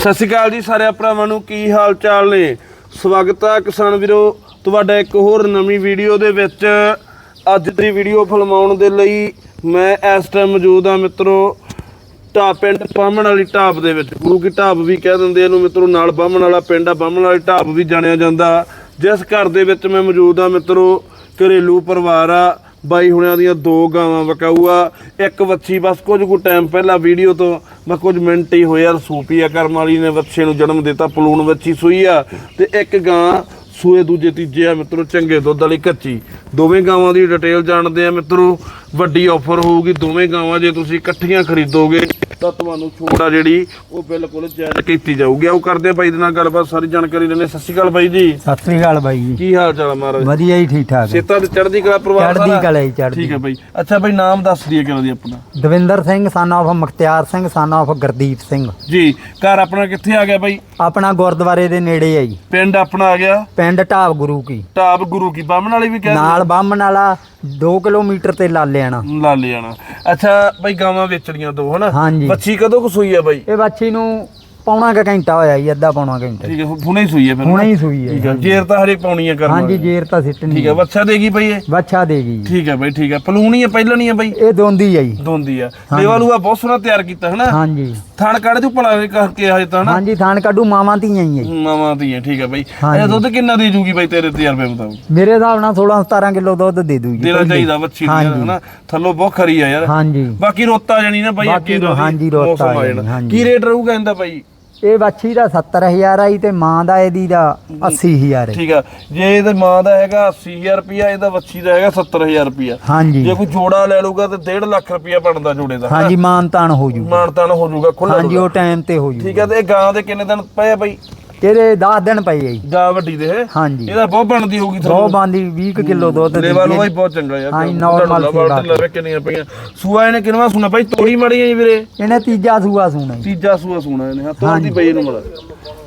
ਸਤਿ ਸ਼੍ਰੀ ਅਕਾਲ ਜੀ ਸਾਰੇ ਭਰਾਵਾਂ ਨੂੰ, ਕੀ ਹਾਲ ਚਾਲ ਨੇ? ਸਵਾਗਤ ਹੈ ਕਿਸਾਨ ਵੀਰੋ, ਤੁਹਾਡਾ ਇੱਕ ਹੋਰ ਨਵੀਂ ਵੀਡੀਓ ਦੇ ਵਿੱਚ। ਅੱਜ ਦੀ ਵੀਡੀਓ ਫਿਲਮਾਉਣ ਦੇ ਲਈ ਮੈਂ ਇਸ ਟਾਈਮ ਮੌਜੂਦ ਹਾਂ ਮਿੱਤਰੋ, ਢਾਬ ਪਿੰਡ ਬਾਹਮਣ ਵਾਲੀ ਢਾਬ ਦੇ ਵਿੱਚ। ਗੁਰੂ ਕੀ ਢਾਬ ਵੀ ਕਹਿ ਦਿੰਦੇ ਇਹਨੂੰ ਮਿੱਤਰੋ, ਨਾਲ ਬਾਹਮਣ ਵਾਲਾ ਪਿੰਡ ਆ, ਬਾਹਮਣ ਵਾਲੀ ਢਾਬ ਵੀ ਜਾਣਿਆ ਜਾਂਦਾ। ਜਿਸ ਘਰ ਦੇ ਵਿੱਚ ਮੈਂ ਮੌਜੂਦ ਹਾਂ ਮਿੱਤਰੋ, ਘਰੇਲੂ ਪਰਿਵਾਰ ਆ। ਬਾਈ ਹੁਣਿਆਂ ਦੀਆਂ ਦੋ ਗਾਵਾਂ ਵਕਾਊ ਆ ਇੱਕ ਵੱਛੀ, ਬਸ ਕੁਝ ਕੁ ਟਾਈਮ ਪਹਿਲਾਂ ਵੀਡੀਓ ਤੋਂ ਬਸ ਕੁਝ ਮਿੰਟ ਹੀ ਹੋਏ ਆ ਸੂਪੀ ਆ ਕਰਮ ਵਾਲੀ ਨੇ ਵੱਛੇ ਨੂੰ ਜਨਮ ਦਿੱਤਾ, ਪਲੂਣ ਵੱਛੀ ਸੂਈ ਆ। ਤੇ ਇੱਕ ਗਾਂ ਸੂਏ, ਦੂਜੇ, ਤੀਜੇ ਆ ਮਿੱਤਰੋ, ਚੰਗੇ ਦੁੱਧ ਵਾਲੀ ਕੱਚੀ। ਦੋਵੇਂ ਗਾਵਾਂ ਦੀ ਡਿਟੇਲ ਜਾਣਦੇ ਆ ਮਿੱਤਰੋ। ਵੱਡੀ ਆਫਰ ਹੋਊਗੀ, ਦੋਵੇਂ ਗਾਵਾਂ ਜੇ ਤੁਸੀਂ ਇਕੱਠੀਆਂ ਖਰੀਦੋਗੇ ਤਾਂ ਤੁਹਾਨੂੰ ਛੋਟ ਆ ਜਿਹੜੀ ਉਹ ਬਿਲਕੁਲ ਜਾਇਜ਼ ਕੀਤੀ ਜਾਊਗੀ। ਆਓ ਕਰਦੇ ਆ ਬਾਈ ਦੇ ਨਾਲ ਗੱਲਬਾਤ ਸਾਰੀ ਜਾਣਕਾਰੀ ਲੈਣੇ ਸਤਿ ਸ਼੍ਰੀ ਅਕਾਲ ਬਾਈ ਜੀ। ਸਤਿ ਸ੍ਰੀ ਅਕਾਲ ਬਾਈ ਜੀ। ਕੀ ਹਾਲ ਚਾਲ ਆ ਮਹਾਰਾਜ? ਵਧੀਆ ਹੀ ਠੀਕ ਠਾਕ। ਸੇਤਾ ਤੇ ਚੜ੍ਹਦੀ ਕਲਾ ਪਰਿਵਾਰ ਚੜ੍ਹਦੀ ਸਾਰਾ? ਕਲਾ ਹੀ ਚੜ੍ਹਦੀ। ਠੀਕ ਹੈ ਬਾਈ। ਅੱਛਾ ਬਾਈ ਨਾਮ ਦੱਸ ਦਈਏ ਕਿਹਨਾਂ ਦੀ ਆਪਣਾ? ਦਵਿੰਦਰ ਸਿੰਘ ਸਨ of Mukhtiar Singh son of Gurdeep Singh. Ji ਘਰ ਆਪਣਾ ਕਿੱਥੇ ਆ ਗਿਆ ਬਾਈ? ਆਪਣਾ ਗੁਰਦੁਆਰੇ ਦੇ ਨੇੜੇ ਹੈ ਜੀ। ਪਿੰਡ ਆਪਣਾ ਆ ਗਿਆ? ਪਿੰਡ ਢਾਬ ਗੁਰੂ ਕੀ। ਢਾਬ ਗੁਰੂ ਕੀ ਬਾਹਮਣ ਵਾਲੀ ਵੀ ਕਹਿੰਦੇ ਨਾਲ ਬਾਹਮਣ ਵਾਲਾ 2 ਕਿਲੋਮੀਟਰ ਤੇ ਲਾ ਲੈ ਜਾਣਾ ਅੱਛਾ ਬਾਈ ਗਾਵਾਂ ਵੇਚਣੀਆਂ ਦੋ ਹਨਾ? ਹਾਂਜੀ। ਬੱਚੀ ਕਦੋਂ ਕੁ ਸੂਈ ਆ ਬਾਈ? ਇਹ ਬੱਚੀ ਨੂੰ ਪੌਣਾ ਕੁ ਘੰਟਾ ਹੋਇਆ ਜੀ ਅੱਧਾ ਪੌਣਾ ਘੰਟਾ ਠੀਕ ਹੈ ਹੁਣੇ ਹੀ ਸੂਈ ਹੈ ਫਿਰ। ਹੁਣੇ ਹੀ ਸੂਈ ਠੀਕ ਹੈ ਹੈ ਜੇਰ ਤਾਂ ਹਰੇ ਪਾਉਣੀ ਹੈ ਹਾਂਜੀ। ਜੇਰ ਤਾਂ ਸਿੱਟਣੀ ਠੀਕ ਹੈ ਬੱਚਾ ਦੇਗੀ ਬਾਈ ਇਹ? ਬੱਚਾ ਦੇਗੀ ਜੀ। ਠੀਕ ਹੈ ਬਾਈ ਠੀਕ ਹੈ। ਪਲੂਣੀ ਹੈ ਪਹਿਲਣੀ ਹੈ ਬਾਈ? ਇਹ ਦੋਂਦੀ ਹੈ ਜੀ। ਦੋਂਦੀ ਆ। ਲੇਵਾਲੂਆ ਬਹੁਤ ਸੋਹਣਾ ਤਿਆਰ ਕੀਤਾ ਹਨਾ? ਹਾਂਜੀ। ਥਣ ਕੱਢ ਤੂੰ ਭਲਾ ਕਰਕੇ ਹਜੇ ਤਾਂ ਹਨਾ? ਹਾਂਜੀ ਥਾਨ ਕੱਢੂ ਮਾਵਾਂ ਧੀਆਂ ਹੀ ਹੈ ਮਾਵਾਂ ਧੀਆਂ ਠੀਕ ਹੈ ਬਾਈ। ਇਹ ਦੁੱਧ ਕਿੰਨਾ ਦੇ ਜੂਗੀ ਬਾਈ ਤੇਰੇ ਤਜਰਬੇ ਮੁਤਾਬਕ? ਮੇਰੇ ਹਿਸਾਬ ਨਾਲ 16 17 ਕਿਲੋ ਦੁੱਧ ਦੇ ਦੂ ਦੇਣਾ ਪਹਿਲੇ। ਚਾਹੀਦਾ ਨੂੰ ਯਾਰ, ਹਾਂਜੀ। ਹਨਾ? ਥੱਲੋਂ ਬਹੁਤ ਖਰੀ ਆ ਯਾਰ। ਹਾਂਜੀ। ਬਾਕੀ ਰੋਤਾ ਜਣੀ ਨਾ ਬਾਈ ਅੱਗੇ ਦਾ ਹਾਂਜੀ, ਰੋਤਾ। ਕੀ ਰੇਟ ਰਹੂਗਾ ਇਹਦਾ ਬਾਈ? ਇਹ ਬੱਚੀ ਦਾ 70000 ਆਈ ਤੇ ਮਾਂ ਦਾ ਇਹਦੀ ਦਾ 80000 ਹੈ ਠੀਕ ਆ। ਜੇ ਇਹਦੇ ਮਾਂ ਦਾ ਹੈਗਾ 80000 ਰੁਪਿਆ ਇਹਦਾ ਬੱਚੀ ਦਾ ਹੈਗਾ 70000 ਰੁਪਿਆ ਹਾਂਜੀ। ਜੇ ਕੋਈ ਜੋੜਾ ਲੈ ਲਊਗਾ ਤੇ 1.5 ਲੱਖ ਰੁਪਿਆ ਬਣਦਾ ਜੋੜੇ ਦਾ ਹਾਂਜੀ ਮਾਨ ਤਾਨ ਹੋ ਜੂ ਮਾਨਤਾਨ ਹੋ ਜਾਊਗਾ ਖੁੱਲਾ ਹਾਂਜੀ ਉਹ ਟਾਈਮ ਤੇ ਹੋ ਜੂ ਠੀਕ ਆ ਤੇ ਇਹ ਗਾਂ ਦੇ ਕਿੰਨੇ ਦਿਨ ਪਏ ਆ ਬਾਈ? ਇਹਦੇ 10 ਦਿਨ ਪਈ ਹੈ ਜੀ। ਵੱਡੀ ਦੇ? ਹਾਂਜੀ। ਇਹਦਾ ਬਹੁਤ ਬਣਦੀ ਹੋਊਗੀ ਬਹੁਤ ਬਾਂਦੀ 20 ਕਿਲੋ ਦੁੱਧ ਦਿੰਦੀ ਲੋਈ ਹੈ। ਬਹੁਤ ਚੰਗਾ ਯਾਰ। normal ਲਵਾ ਸੀਗਾ। ਲਵੇ ਕਿੰਨੀਆਂ ਪਈਆਂ। ਸੂਆ ਇਹਨੇ ਕਿੰਨਵਾ ਸੁਣਾ? ਬਾਈ ਤੋੜੀ ਮੜੀ ਜੀ ਵੀਰੇ। ਇਹਨੇ ਤੀਜਾ ਸੂਆ ਸੂਣਾ। ਤੀਜਾ ਸੂਆ ਸੁਣਾ ਇਹਨੇ। ਹਾਂ ਹਾਂਜੀ। ਪਈ ਇਹਨੂੰ ਮੜਾ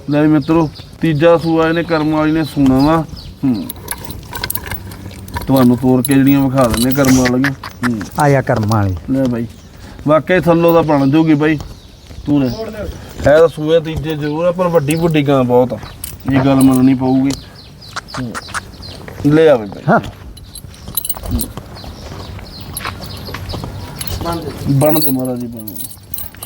ਲੈ ਮਿੱਤਰੋ ਤੀਜਾ ਸੂਆ ਇਹਨੇ ਕਰਮ ਵਾਲੀ ਨੇ ਸੁਣਾ ਵਾ। ਹੂੰ। ਤੁਹਾਨੂੰ ਤੋੜ ਕੇ ਜਿਹੜੀਆਂ ਵਿਖਾ ਦਿੰਦੇ ਕਰਮ ਵਾਲੀਆਂ। ਹੂੰ। ਆਇਆ ਕਰਮ ਵਾਲੀ। ਲੈ ਬਾਈ। ਵਾਕਈ ਥੱਲੋਂ ਦਾ ਬਣ ਜੂਗੀ ਬਾਈ। ਤੂੰ ਲੈ। ਹੈ ਤਾਂ ਸੂਏ ਤੀਜੇ ਜ਼ਰੂਰ ਆ ਪਰ ਵੱਡੀ ਵੱਡੀ ਗਾਂ ਬਹੁਤ ਆ। ਇਹ ਗੱਲ ਮੰਨਣੀ ਪਊਗੀ। ਲੈ ਆ ਬਈ ਹਾਂ। ਬਣਦੇ। ਮਹਾਰਾਜ ਜੀ ਬਣ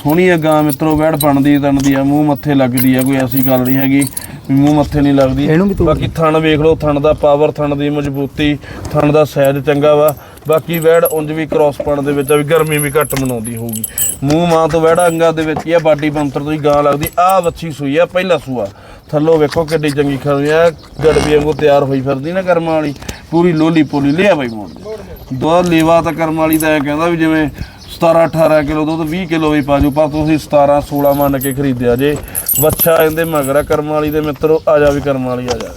ਸੋਹਣੀ ਆ ਗਾਂ ਮਿੱਤਰੋ ਵੈੜ ਬਣਦੀ ਤਣਦੀ ਆ ਮੂੰਹ ਮੱਥੇ ਲੱਗਦੀ ਆ ਕੋਈ ਐਸੀ ਗੱਲ ਨਹੀਂ ਹੈਗੀ ਵੀ ਮੂੰਹ ਮੱਥੇ ਨਹੀਂ ਲੱਗਦੀ। ਬਾਕੀ ਥਣ ਵੇਖ ਲਓ ਥਣ ਦਾ ਪਾਵਰ ਥਣ ਦੀ ਮਜ਼ਬੂਤੀ ਥਣ ਦਾ ਸਾਈਜ਼ ਚੰਗਾ ਵਾ। ਬਾਕੀ ਵੈੜ ਉਂਝ ਵੀ ਕ੍ਰਾਸ ਪਾਣ ਦੇ ਵਿੱਚ ਆ ਵੀ ਗਰਮੀ ਵੀ ਘੱਟ ਮਨਾਉਂਦੀ ਹੋਊਗੀ। ਮੂੰਹ ਮਾਂ ਤੋਂ ਵੈੜਾ ਅੰਗਾਂ ਦੇ ਵਿੱਚ ਹੀ ਆ, ਬਾਡੀ ਬੰਤਰ ਤੋਂ ਹੀ ਗਾਂ ਲੱਗਦੀ। ਆ ਵੱਛੀ ਸੂਈ ਆ, ਪਹਿਲਾ ਸੂਆ। ਥੱਲੋਂ ਵੇਖੋ ਕਿੱਡੀ ਚੰਗੀ ਖੜੀ ਆ ਗੜਬੀ ਵਾਂਗੂ ਤਿਆਰ ਹੋਈ ਫਿਰਦੀ ਨਾ ਕਰਮਾਂ ਵਾਲੀ। ਪੂਰੀ ਲੋਲੀ ਪੋਲੀ ਲਿਆ ਬਾਈ ਮੋੜ ਦੋ। ਲੇਵਾ ਤਾਂ ਕਰਮ ਵਾਲੀ ਦਾ ਇਹ ਕਹਿੰਦਾ ਵੀ ਜਿਵੇਂ 17 18 ਕਿਲੋ ਦੁੱਧ 20 ਕਿਲੋ ਵੀ ਪਾਜੂ, ਪਰ ਤੁਸੀਂ 17 16 ਮੰਨ ਕੇ ਖਰੀਦਿਆ ਜੇ। ਵੱਛਾ ਇਹਦੇ ਮਗਰ ਆ, ਕਰਮ ਵਾਲੀ ਦੇ ਮਿੱਤਰੋ, ਆ ਜਾ ਵੀ ਕਰਮ ਵਾਲੀ ਆ ਜਾ।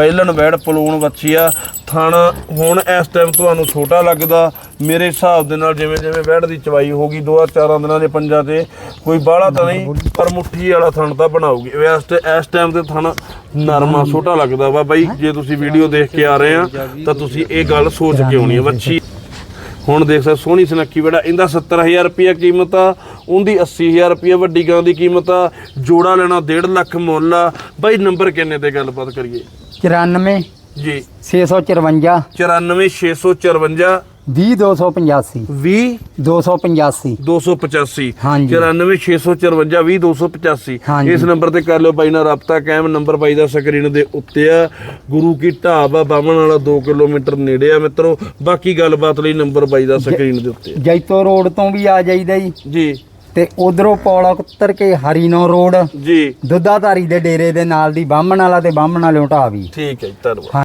ਪਹਿਲਣ ਵੈੜ ਪਲੂਣ ਵੱਛੀ ਆ ਥਣ ਹੁਣ ਇਸ ਟਾਈਮ ਤੁਹਾਨੂੰ ਛੋਟਾ ਲੱਗਦਾ। ਮੇਰੇ ਹਿਸਾਬ ਦੇ ਨਾਲ ਜਿਵੇਂ ਜਿਵੇਂ ਵੈੜ ਦੀ ਚਵਾਈ ਹੋਗੀ ਦੋ ਚਾਰਾਂ ਦਿਨਾਂ ਦੇ ਪੰਜਾਂ ਤੇ, ਕੋਈ ਬਾਹਲਾ ਤਾਂ ਨਹੀਂ, ਪਰ ਮੁੱਠੀ ਵਾਲਾ ਥਣ ਤਾਂ ਬਣਾਉਗੀ। ਇਸ ਤੇ ਇਸ ਟਾਈਮ ਤੇ ਥਣ ਨਰਮਾ ਛੋਟਾ ਲੱਗਦਾ ਵਾ ਬਾਈ। ਜੇ ਤੁਸੀਂ ਵੀਡੀਓ ਦੇਖ ਕੇ ਆ ਰਹੇ ਆ, ਤਾਂ ਤੁਸੀਂ ਇਹ ਗੱਲ ਸੋਚ ਕੇ ਆਉਣੀ ਆ। ਵੱਛੀ, ਹੁਣ ਦੇਖ ਸਕਦੇ ਸੋਹਣੀ ਸੁਨੱਖੀ ਬੜਾ ਇਹਦਾ 70000 ਰੁਪਏ ਕੀਮਤ ਆ। ਉਹਦੀ 80000 ਰੁਪਏ ਵੱਡੀ ਗਾਂ ਦੀ ਕੀਮਤ ਆ ਜੋੜਾ ਲੈਣਾ 1.5 ਲੱਖ ਮੁੱਲ ਆ। ਬਾਈ ਨੰਬਰ ਕਿੰਨੇ ਤੇ ਗੱਲਬਾਤ ਕਰੀਏ? 94 ਜੀ। 654 94654 20285 20 285 285 ਹਾਂਜੀ। 94654 20 285 ਹਾਂਜੀ। ਇਸ ਨੰਬਰ ਤੇ ਕਰ ਲਿਓ ਬਾਈ ਨਾਲ ਰਾਬਤਾ ਕਾਇਮ। ਨੰਬਰ ਬਾਈ ਦਾ ਸਕਰੀਨ ਦੇ ਉੱਤੇ ਆ। ਗੁਰੂ ਕੀ ਢਾਬ ਆ ਬਾਮਣ ਵਾਲਾ 2 ਕਿਲੋਮੀਟਰ ਨੇੜੇ ਆ ਮਿੱਤਰੋ। ਬਾਕੀ ਗੱਲਬਾਤ ਲਈ ਨੰਬਰ ਬਾਈ ਦਾ ਸਕਰੀਨ ਦੇ ਉੱਤੇ। ਜੈਤੋ ਰੋਡ ਤੋਂ ਵੀ ਆ ਜਾਈਦਾ ਜੀ। ਜੀ। ਤੇ ਉਧਰੋਂ ਪੌੜਾ ਉੱਤਰ ਕੇ ਹਰੀਨੋ ਰੋਡ ਜੀ। ਦੁੱਧਾਧਾਰੀ ਦੇ ਡੇਰੇ ਦੇ ਨਾਲ ਦੀ ਬਾਹਮਣ ਵਾਲਾ ਤੇ ਬਾਹਮਣ ਵਾਲਿਓਂ ਢਾਹ ਵੀ। ਠੀਕ ਹੈ ਜੀ, ਧੰਨਵਾਦ।